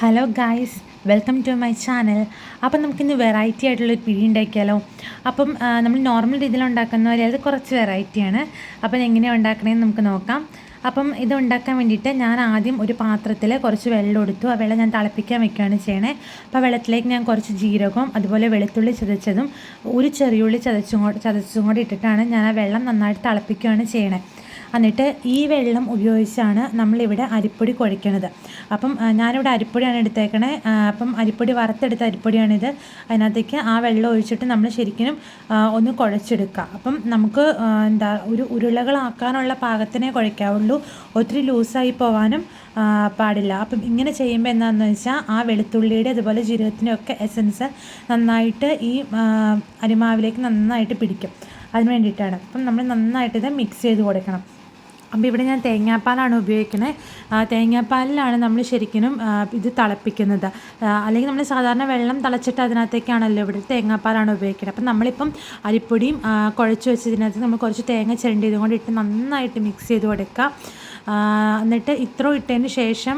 Hello guys welcome to my channel അപ്പം നമുക്കിന്ന് variety ആയിട്ടുള്ളൊരു പിഴി ഉണ്ടാക്കിയാലോ? അപ്പം നമ്മൾ നോർമൽ രീതിയിൽ ഉണ്ടാക്കുന്ന പോലെ അത് കുറച്ച് വെറൈറ്റിയാണ് അപ്പം എങ്ങനെയാണ് ഉണ്ടാക്കണമെന്ന് നമുക്ക് നോക്കാം. അപ്പം ഇത് ഉണ്ടാക്കാൻ വേണ്ടിയിട്ട് ഞാൻ ആദ്യം ഒരു പാത്രത്തിൽ കുറച്ച് വെള്ളം എടുത്തു. ആ വെള്ളം ഞാൻ തിളപ്പിക്കാൻ വെക്കുകയാണ് ചെയ്യണേ. അപ്പോൾ വെള്ളത്തിലേക്ക് ഞാൻ കുറച്ച് ജീരകവും അതുപോലെ വെളുത്തുള്ളി ചതച്ചതും ഒരു ചെറിയുള്ളി ചതച്ചും കൂടെ ചതച്ചും കൂടി ഇട്ടിട്ടാണ് ഞാൻ ആ വെള്ളം നന്നായിട്ട് തിളപ്പിക്കുകയാണ് ചെയ്യണേ. എന്നിട്ട് ഈ വെള്ളം ഉപയോഗിച്ചാണ് നമ്മളിവിടെ അരിപ്പൊടി കുഴയ്ക്കണത് അപ്പം ഞാനിവിടെ അരിപ്പൊടിയാണ് എടുത്തേക്കണേ. അപ്പം അരിപ്പൊടി വറുത്തെടുത്ത അരിപ്പൊടിയാണിത്. അതിനകത്തേക്ക് ആ വെള്ളം ഒഴിച്ചിട്ട് നമ്മൾ ശരിക്കും ഒന്ന് കുഴച്ചെടുക്കുക. അപ്പം നമുക്ക് എന്താ ഒരു ഉരുളകളാക്കാനുള്ള പാകത്തിനേ കുഴയ്ക്കാവുള്ളൂ. ഒത്തിരി ലൂസായി പോവാനും പാടില്ല. അപ്പം ഇങ്ങനെ ചെയ്യുമ്പോൾ എന്താണെന്ന് വെച്ചാൽ ആ വെളുത്തുള്ളിയുടെ അതുപോലെ ജീരകത്തിന്റെ ഒക്കെ എസൻസ് നന്നായിട്ട് ഈ അരിമാവിലേക്ക് നന്നായിട്ട് പിടിക്കും. അതിന് വേണ്ടിയിട്ടാണ്. അപ്പം നമ്മൾ നന്നായിട്ട് ഇത് മിക്സ് ചെയ്ത് കൊടുക്കണം. അപ്പോൾ ഇവിടെ ഞാൻ തേങ്ങാപ്പാലാണ് ഉപയോഗിക്കുന്നത് തേങ്ങാപ്പാലിലാണ് നമ്മൾ ശരിക്കും ഇത് തിളപ്പിക്കുന്നത്. അല്ലെങ്കിൽ നമ്മൾ സാധാരണ വെള്ളം തിളച്ചിട്ട് അതിനകത്തേക്കാണല്ലോ ഇവിടെ തേങ്ങാപ്പാലാണ് ഉപയോഗിക്കുന്നത് അപ്പം നമ്മളിപ്പം അരിപ്പൊടിയും കുഴച്ച് വെച്ചതിനകത്ത് നമ്മൾ കുറച്ച് തേങ്ങ ചിരണ്ടി ഇതുകൊണ്ട് ഇട്ട് നന്നായിട്ട് മിക്സ് ചെയ്ത് കൊടുക്കുക എന്നിട്ട് ഇത്ര ഇട്ടതിന് ശേഷം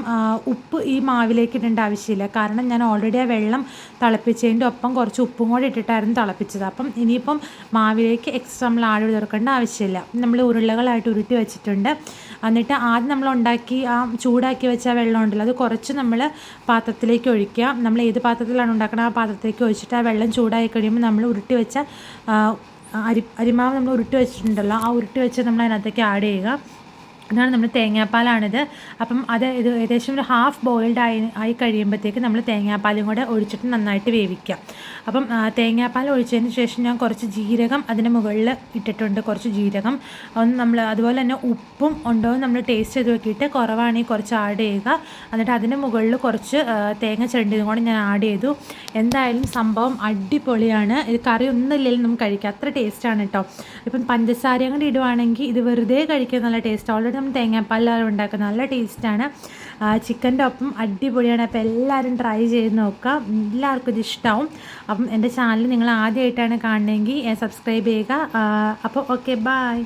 ഉപ്പ് ഈ മാവിലേക്ക് ഇടേണ്ട ആവശ്യമില്ല. കാരണം ഞാൻ ഓൾറെഡി ആ വെള്ളം തിളപ്പിച്ചതിന്റെ ഒപ്പം കുറച്ച് ഉപ്പും കൂടി ഇട്ടിട്ടായിരുന്നു തിളപ്പിച്ചത്. അപ്പം ഇനിയിപ്പം മാവിലേക്ക് എക്സ്ട്രാ നമ്മൾ ആഡ് ചേർക്കേണ്ട ആവശ്യമില്ല. നമ്മൾ ഉരുളകളായിട്ട് ഉരുട്ടി വെച്ചിട്ടുണ്ട്. എന്നിട്ട് ആദ്യം നമ്മൾ ഉണ്ടാക്കി ആ ചൂടാക്കി വെച്ച വെള്ളം ഉണ്ടല്ലോ അത് കുറച്ച് നമ്മൾ പാത്രത്തിലേക്ക് ഒഴിക്കുക. നമ്മൾ ഏത് പാത്രത്തിലാണ് ഉണ്ടാക്കുന്നത് ആ പാത്രത്തിലേക്ക് ഒഴിച്ചിട്ട് ആ വെള്ളം ചൂടായി കഴിയുമ്പോൾ നമ്മൾ ഉരുട്ടി വെച്ച അരി അരിമാവ് നമ്മൾ ഉരുട്ടി വെച്ചിട്ടുണ്ടല്ലോ ആ ഉരുട്ടി വെച്ച് നമ്മൾ അതിനകത്തേക്ക് ആഡ് ചെയ്യുക. ഇതാണ് നമ്മൾ തേങ്ങാപ്പാലാണിത്. അപ്പം അത് ഇത് ഏകദേശം ഒരു ഹാഫ് ബോയിൽഡ് ആയി ആയി കഴിയുമ്പോഴത്തേക്ക് നമ്മൾ തേങ്ങാപ്പാലും കൂടെ ഒഴിച്ചിട്ട് നന്നായിട്ട് വേവിക്കാം. അപ്പം തേങ്ങാപ്പാൽ ഒഴിച്ചതിന് ശേഷം ഞാൻ കുറച്ച് ജീരകം അതിന് മുകളിൽ ഇട്ടിട്ടുണ്ട് കുറച്ച് ജീരകം. ഒന്ന് നമ്മൾ അതുപോലെ തന്നെ ഉപ്പും ഉണ്ടോ നമ്മൾ ടേസ്റ്റ് ചെയ്ത് നോക്കിയിട്ട് കുറവാണെങ്കിൽ കുറച്ച് ആഡ് ചെയ്യുക. എന്നിട്ട് അതിന് മുകളിൽ കുറച്ച് തേങ്ങ ചിരണ്ടിയതും കൂടെ ഞാൻ ആഡ് ചെയ്തു. എന്തായാലും സംഭവം അടിപൊളിയാണ്. ഇത് കറി ഒന്നും ഇല്ലെങ്കിലും നമുക്ക് കഴിക്കാം. അത്ര ടേസ്റ്റാണ് കേട്ടോ ഇപ്പം പഞ്ചസാരയും കൂടി ഇടുവാണെങ്കിൽ ഇത് വെറുതെ കഴിക്കാൻ നല്ല ടേസ്റ്റ് ഓൾറെഡി നമ്മൾ തേങ്ങാപ്പാലാണ് ഉണ്ടാക്കുന്നത് നല്ല ടേസ്റ്റാണ് ചിക്കന്റെ ഒപ്പം അടിപൊളിയാണ്. അപ്പോൾ എല്ലാവരും ട്രൈ ചെയ്ത് നോക്കുക. എല്ലാവർക്കും ഇത് അപ്പം എന്റെ ചാനൽ നിങ്ങൾ ആദ്യമായിട്ടാണ് കാണണമെങ്കിൽ സബ്സ്ക്രൈബ് ചെയ്യുക. അപ്പോൾ ഓക്കെ ബായ്